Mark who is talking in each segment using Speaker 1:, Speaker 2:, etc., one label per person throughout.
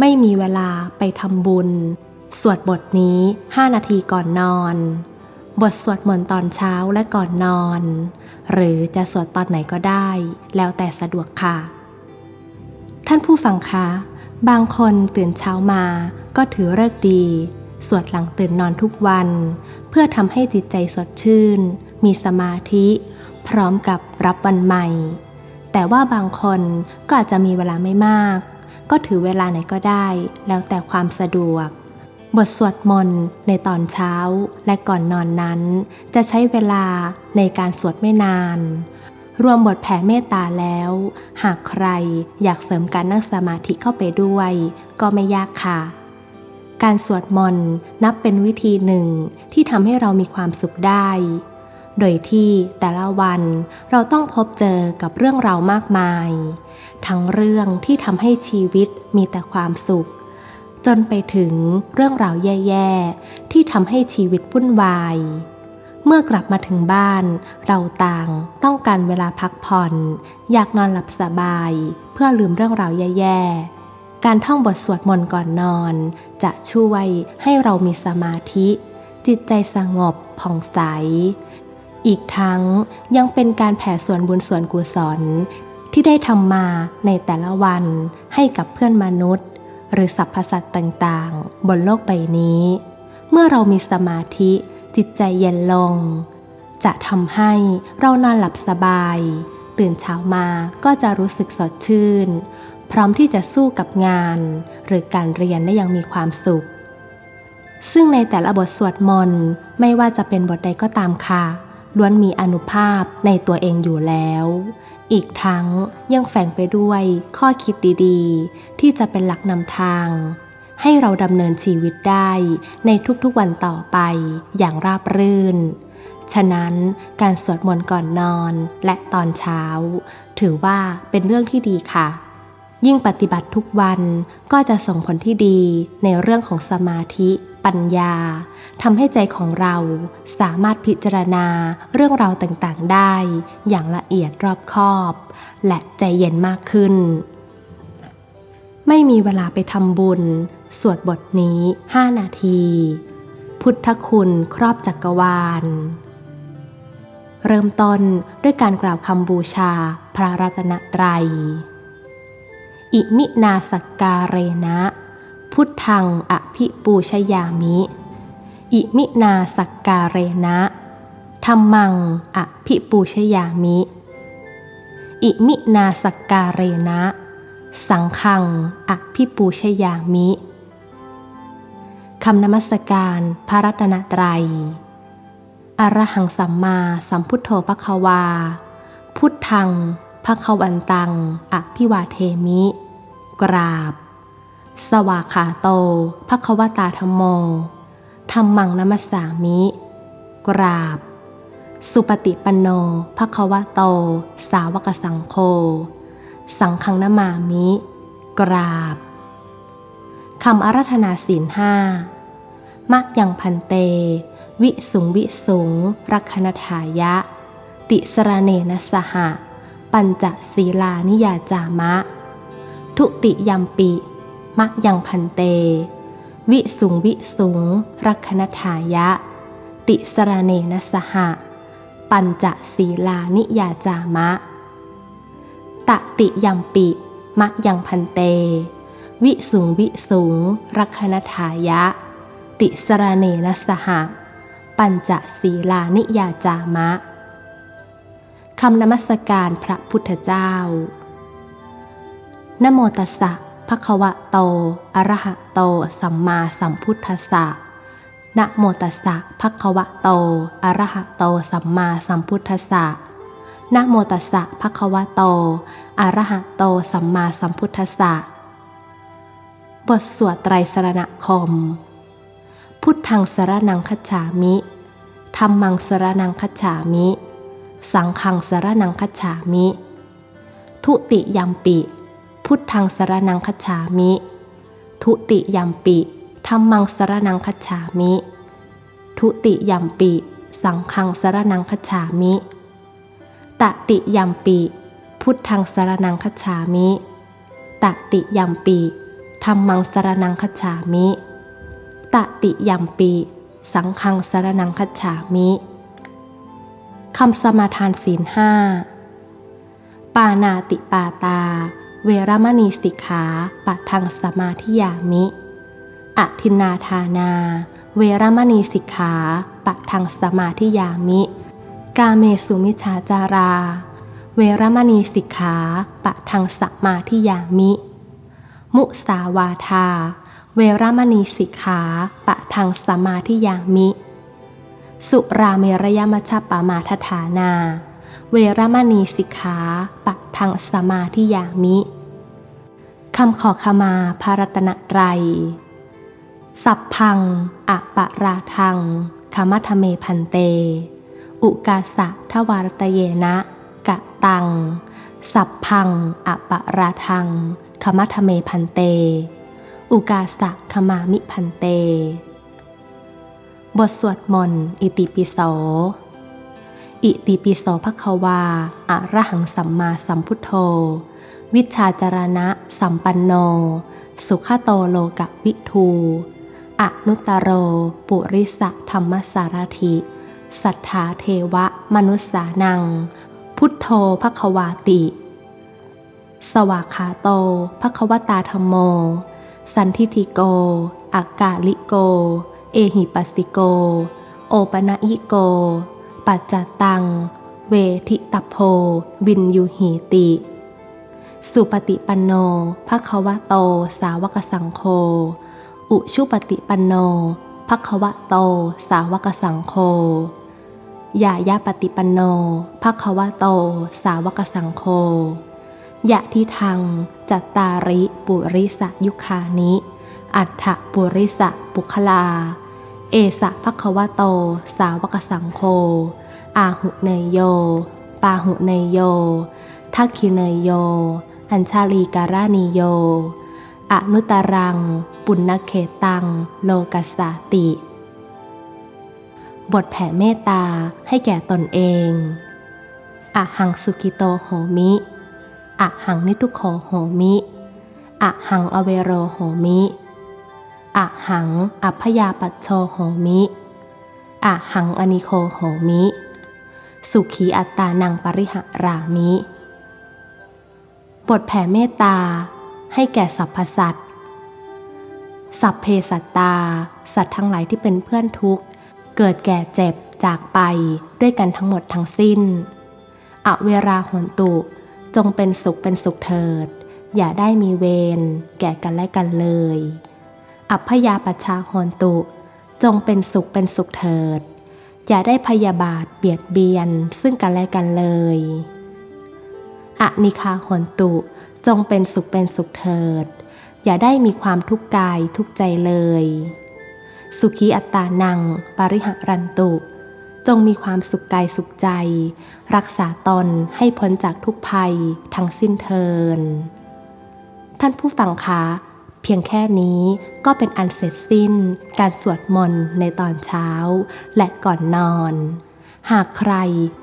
Speaker 1: ไม่มีเวลาไปทำบุญ สวดบทนี้ 5 นาทีก่อนนอน บทสวดมนต์ตอนเช้าและก่อนนอน หรือจะสวดตอนไหนก็ได้ แล้วแต่สะดวกค่ะ ท่านผู้ฟังคะ บางคนตื่นเช้ามาก็ถือเลิกดี สวดหลังตื่นนอนทุกวัน เพื่อทำให้จิตใจสดชื่น มีสมาธิ พร้อมกับรับวันใหม่ แต่ว่าบางคนก็อาจจะมีเวลาไม่มาก ก็ถือเวลาไหนก็ได้ แล้วแต่ความสะดวก บทสวดมนต์ในตอนเช้าและก่อนนอนนั้น จะใช้เวลาในการสวดไม่นาน รวมบทแผ่เมตตาแล้ว หากใครอยากเสริมการนั่งสมาธิเข้าไปด้วย ก็ไม่ยากค่ะการสวดมนต์นับเป็นวิธีหนึ่งที่ทำให้เรามีความสุขได้ โดยที่แต่ละวันเราต้องพบเจอกับเรื่องราวมากมาย ทั้งเรื่องที่ทำให้ชีวิตมีแต่ความสุข จนไปถึงเรื่องราวแย่ๆ ที่ทำให้ชีวิตวุ่นวาย เมื่อกลับมาถึงบ้าน เราต่างต้องการเวลาพักผ่อน อยากนอนหลับสบาย เพื่อลืมเรื่องราวแย่ๆ การท่องบทสวดมนต์ก่อนนอน จะช่วยให้เรามีสมาธิ จิตใจสงบผ่องใสอีกทั้งยังเป็นการแผ่ส่วนบุญส่วนกุศล ที่ได้ทำมาในแต่ละวันให้กับเพื่อนมนุษย์ หรือสรรพสัตว์ต่างๆ บนโลกใบนี้ เมื่อเรามีสมาธิจิตใจเย็นลง จะทำให้เรานอนหลับสบาย ตื่นเช้ามาก็จะรู้สึกสดชื่น พร้อมที่จะสู้กับงาน หรือการเรียนได้อย่างมีความสุข ซึ่งในแต่ละบทสวดมนต์ไม่ว่าจะเป็นบทใดก็ตามค่ะล้วนมีอนุภาพในตัวเองอยู่แล้ว อีกทั้งยังแฝงไปด้วยข้อคิดดีๆ ที่จะเป็นหลักนำทาง ให้เราดำเนินชีวิตได้ในทุกๆวันต่อไปอย่างราบรื่น ฉะนั้นการสวดมนต์ก่อนนอนและตอนเช้า ถือว่าเป็นเรื่องที่ดีค่ะ ยิ่งปฏิบัติทุกวันก็จะส่งผลที่ดีในเรื่องของสมาธิปัญญาทำให้ใจของเราสามารถพิจารณาเรื่องราวต่างๆได้ อย่างละเอียดรอบคอบ และใจเย็นมากขึ้น ไม่มีเวลาไปทำบุญ สวดบทนี้ 5 นาที พุทธคุณครอบจักรวาล เริ่มต้นด้วยการกล่าวคำบูชาพระรัตนตรัย อิมินาสกการเรนะ พุทธังอภิปูชยามิ อิมินาสกการเรนะธรรมังอภิปูชยามิ อิมินาสกการเรนะ สังฆังอภิปูชยามิคำนมัสการพระรัตนตรัย อรหังสัมมาสัมพุทโธปะควา พุทธัง ภคะวันตัง อภิวาเทมิ กราบ สวาขาโตภควตาธรรมโมธรรมังนัมัสสามิ กราบ สุปฏิปันโนภควโต สาวกสังโฆ สังฆังนามามิ กราบ คำอารัธนาศีลห้ามักยังพันเต วิสุงวิสุงรักขณทายะ ติสรเนนสหะ ปัญจศีลานิยาจามะ ทุติยัมปิมักยังพันเต วิสุงวิสุงรักขณทายะ ติสรเนนสหะ ปัญจศีลานิยาจามะ ตติยัมปิมักยังพันเต วิสุงวิสุงรักขณทายะ ติสรเนนสหะ ปัญจศีลานิยาจามะ คำนมัสการพระพุทธเจ้านโมตัสสะภะคะวะโต อะระหะโต สัมมาสัมพุทธัสสะนะโมตัสสะภะคะวะโต อะระหะโต สัมมาสัมพุทธัสสะนะโมตัสสะภะคะวะโต อะระหะโต สัมมาสัมพุทธัสสะ บทสวดไตรสรณคม พุทธังสรนังคัจฉามิ ธรรมังสรนังคัจฉามิ สังฆังสารนังคัจฉามิ ทุติยัมปิ พุทธังสารนังคัจฉามิ ทุติยัมปิธรรมังสารนังคัจฉามิ ทุติยัมปิ สังฆังสารนังคัจฉามิ ตติยัมปิ พุทธังสารนังคัจฉามิตติยัมปิธรรมังสารนังคัจฉามิ ตติยัมปิสังฆังสารนังคัจฉามิ คำสมาทานศีลห้า ปานาติปาตา เวรมณีสิกขาปะทังสมาธิยามิอทินาทานา เวรมณีสิกขาปะทังสมาธิยามิ กาเมสุมิชาจารา เวรมณีสิกขาปะทังสมาธิยามิ มุสาวาทา เวรมณีสิกขาปะทังสมาธิยามิ สุราเมรยมัชปามาทฐานา เวรมณีสิกขาปะทังสมาธิยามิคำขอขมาพระรัตนตรัย สัพพังอะปะราทังคามัทเมพันเต อุกาสะทวารตเยนะ กะตัง สัพพังอะปะราทังคามัทเมพันเต อุกาสะขมามิพันเต บทสวดมนต์อิติปิโส อิติปิโสภควาอะระหังสัมมาสัมพุทโธ วิชชาจารณะ สัมปันโน สุขโตโลกวิทูอนุตตโร ปุริสะธรรมสารถิ สัทธาเทวะมนุสสานัง พุทโธภควาติ สวากขาโตภควตาธรรมโม สันทิติโกอากาลิโก เอหิปัสสิโก โอปนะยิโก ปัจจตัง เวทิตพโพบินยูหีติ สุปฏิปันโนภควะโต สาวกสังโฆ อุชุปฏิปันโนภควะโต สาวกสังโฆยายาปฏิปันโนภควะโต สาวกสังโฆยะทิทัง จัตตาริ ปุริสยุคานิ อัฏฐปุริสะปุคลา เอสะภควโต สาวกสังโฆอาหุเนยโย ปาหุเนยโยทักขิเนยโย อัญชาลีการานิโย อนุตรัง ปุณณเขตัง โลกัสสาติ บทแผ่เมตตาให้แก่ตนเองอะหังสุกิโตโหมิอะหังนิทุโขโหมิอะหังอเวโรโหมิ อะหัง อัพยาปัชโชโหมิอะหังอนิโคโหมิ สุขีอัตตานังปริหารามิ บทแผ่เมตตา ให้แก่สรรพสัตว์ สัพเพสัตตา สัตว์ทั้งหลายที่เป็นเพื่อนทุกข์ เกิดแก่เจ็บจากไปด้วยกันทั้งหมดทั้งสิ้น อเวราหนตุจงเป็นสุขเป็นสุขเถิด อย่าได้มีเวรแก่กันและกันเลย อัพยาปชชาหนตุ จงเป็นสุขเป็นสุขเถิด อย่าได้พยาบาทเบียดเบียนซึ่งกันและกันเลยอนิคาหนตุ จงเป็นสุขเป็นสุขเถิด อย่าได้มีความทุกข์กายทุกใจเลย สุขีอัตตานัง ปริหารันตุ จงมีความสุขกายสุขใจ รักษาตนให้พ้นจากทุกภัยทั้งสิ้นเทินท่านผู้ฟังคะ พียงแค่นี้ก็เป็นอันเสร็จสิ้น การสวดมนต์ในตอนเช้า และก่อนนอน หากใคร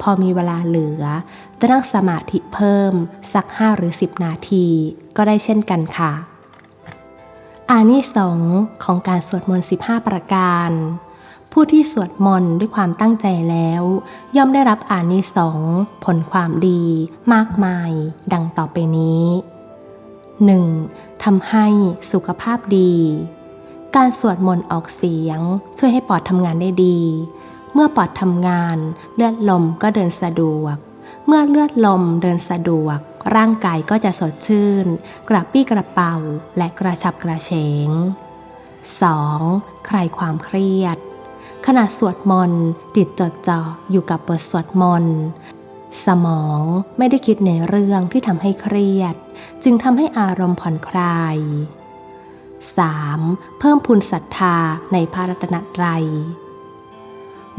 Speaker 1: พอมีเวลาเหลือ จะนั่งสมาธิเพิ่มสัก 5 หรือ 10 นาที ก็ได้เช่นกันค่ะ อานิสงของการสวดมนต์15 ประการผู้ที่สวดมนต์ด้วยความตั้งใจแล้ว ย่อมได้รับอานิสงส์ผลความดี มากมาย ดังต่อไปนี้ 1. ทำให้สุขภาพดี การสวดมนต์ออกเสียง ช่วยให้ปอดทำงานได้ดี เมื่อปอดทำงานเลือดลมก็เดินสะดวก เมื่อเลือดลมเดินสะดวก ร่างกายก็จะสดชื่น กระปี้กระเป๋าและกระชับกระเฉง 2. คลายความเครียด ขณะสวดมนต์จิตจดจ่ออยู่กับบทสวดมนต์สมองไม่ได้คิดในเรื่องที่ทำให้เครียด จึงทำให้อารมณ์ผ่อนคลาย 3. เพิ่มพูนศรัทธาในพระรัตนตรัย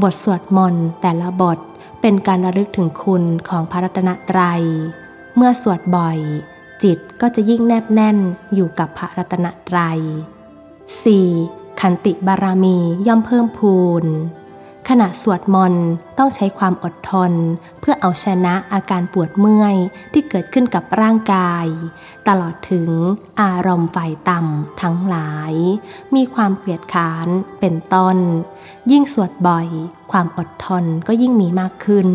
Speaker 1: บทสวดมนต์แต่ละบทเป็นการระลึกถึงคุณของพระรัตนตรัย เมื่อสวดบ่อย จิตก็จะยิ่งแนบแน่นอยู่กับพระรัตนตรัย 4. ขันติบารมีย่อมเพิ่มพูน ขณะสวดมนต์ต้องใช้ความอดทน เพื่อเอาชนะอาการปวดเมื่อยที่เกิดขึ้นกับร่างกาย ตลอดถึงอารมณ์ฝ่ายต่ำทั้งหลาย มีความเกลียดค้านเป็นต้น ยิ่งสวดบ่อย ความอดทนก็ยิ่งมีมากขึ้น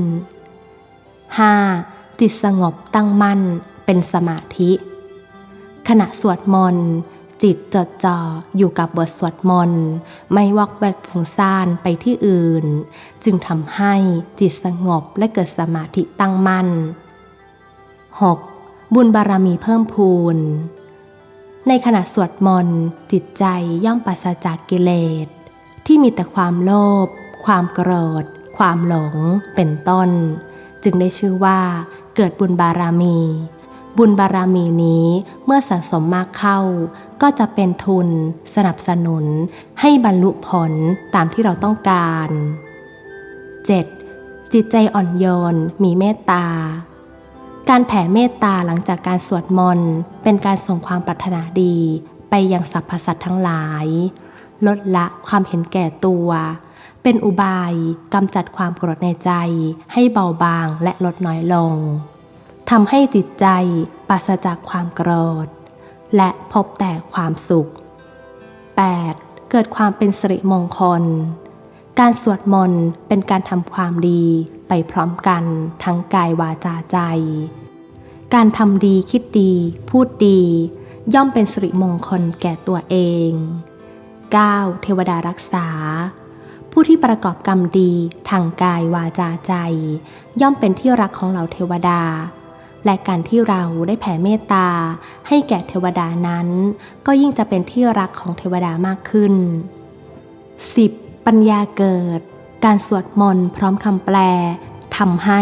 Speaker 1: 5. จิตสงบตั้งมั่นเป็นสมาธิ ขณะสวดมนต์ จิตจดจ่ออยู่กับบทสวดมนต์ไม่วอกแวกฟุ้งซ่านไปที่อื่น จึงทำให้จิตสงบและเกิดสมาธิตั้งมั่น 6. บุญบารมีเพิ่มพูน ในขณะสวดมนต์จิตใจย่อมปราศจากกิเลส ที่มีแต่ความโลภความโกรธ ความหลง เป็นต้น จึงได้ชื่อว่าเกิดบุญบารมี บุญบารมีนี้เมื่อสะสมมากเข้า ก็จะเป็นทุนสนับสนุนให้บรรลุผลตามที่เราต้องการ 7. จิตใจอ่อนโยนมีเมตตา การแผ่เมตตาหลังจากการสวดมนต์เป็นการส่งความปรารถนาดีไปยังสรรพสัตว์ทั้งหลาย ลดละความเห็นแก่ตัว เป็นอุบายกำจัดความโกรธในใจให้เบาบางและลดน้อยลง ทำให้จิตใจปราศจากความโกรธ และพบแต่ความสุข 8. เกิดความเป็นสิริมงคล การสวดมนต์เป็นการทำความดีไปพร้อมกันทั้งกายวาจาใจ การทำดีคิดดี พูดดี ย่อมเป็นสิริมงคลแก่ตัวเอง 9. เทวดารักษา ผู้ที่ประกอบกรรมดีทางกายวาจาใจ ย่อมเป็นที่รักของเหล่าเทวดา และการที่เราได้แผ่เมตตา ให้แก่เทวดานั้น ก็ยิ่งจะเป็นที่รักของเทวดามากขึ้น 10. ปัญญาเกิด การสวดมนต์พร้อมคำแปลทำให้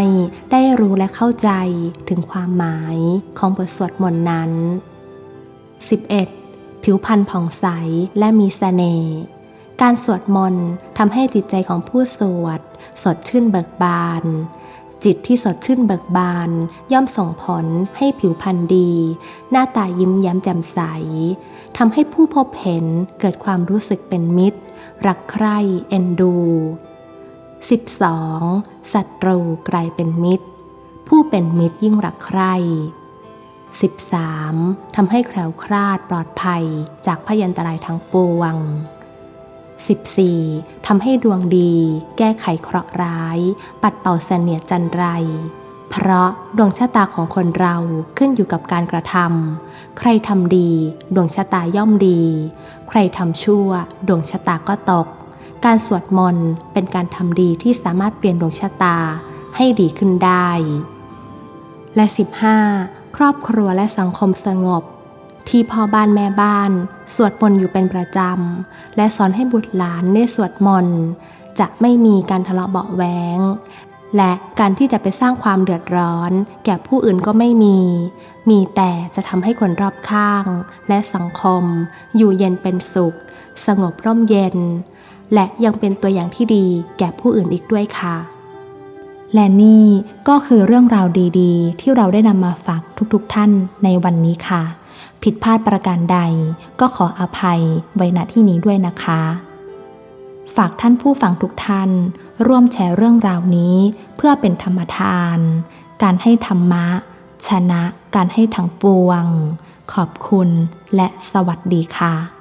Speaker 1: ได้รู้และเข้าใจถึงความหมายของบทสวดมนต์นั้น 11. ผิวพรรณผ่องใสและมีเสน่ห์การสวดมนต์ทำให้จิตใจของผู้สวด สดชื่นเบิกบาน จิตที่สดชื่นเบิกบาน ย่อมส่งผลให้ผิวพรรณดี หน้าตายิ้มแย้มแจ่มใสทำให้ผู้พบเห็นเกิดความรู้สึกเป็นมิตร รักใคร่เอ็นดู 12. ศัตรูกลายเป็นมิตร ผู้เป็นมิตรยิ่งรักใคร่ 13. ทำให้แคล้วคลาดปลอดภัยจากพยันตรายทั้งปวง 14. ทำให้ดวงดี แก้ไขเคราะห์ร้าย ปัดเป่าเสนียจันไร เพราะดวงชะตาของคนเราขึ้นอยู่กับการกระทำใครทำดี ดวงชะตาย่อมดี ใครทำชั่ว ดวงชะตาก็ตก การสวดมนต์เป็นการทำดีที่สามารถเปลี่ยนดวงชะตาให้ดีขึ้นได้ และ 15. ครอบครัวและสังคมสงบ ที่พ่อบ้านแม่บ้าน สวดมนต์อยู่เป็นประจำ และสอนให้บุตรหลานได้สวดมนต์จะไม่มีการทะเลาะเบาะแว้งและการที่จะไปสร้างความเดือดร้อน แก่ผู้อื่นก็ไม่มี มีแต่จะทำให้คนรอบข้าง และสังคม อยู่เย็นเป็นสุข สงบร่มเย็น และยังเป็นตัวอย่างที่ดีแก่ผู้อื่นอีกด้วยค่ะ และนี่ก็คือเรื่องราวดีๆ ที่เราได้นำมาฝากทุกๆท่านในวันนี้ค่ะ ผิดพลาดประการใดก็ขออภัยไว้ณที่นี้ด้วยนะคะ ฝากท่านผู้ฟังทุกท่าน ร่วมแชร์เรื่องราวนี้ เพื่อเป็นธรรมทาน การให้ธรรมะ ชนะการให้ทั้งปวง ขอบคุณและสวัสดีค่ะ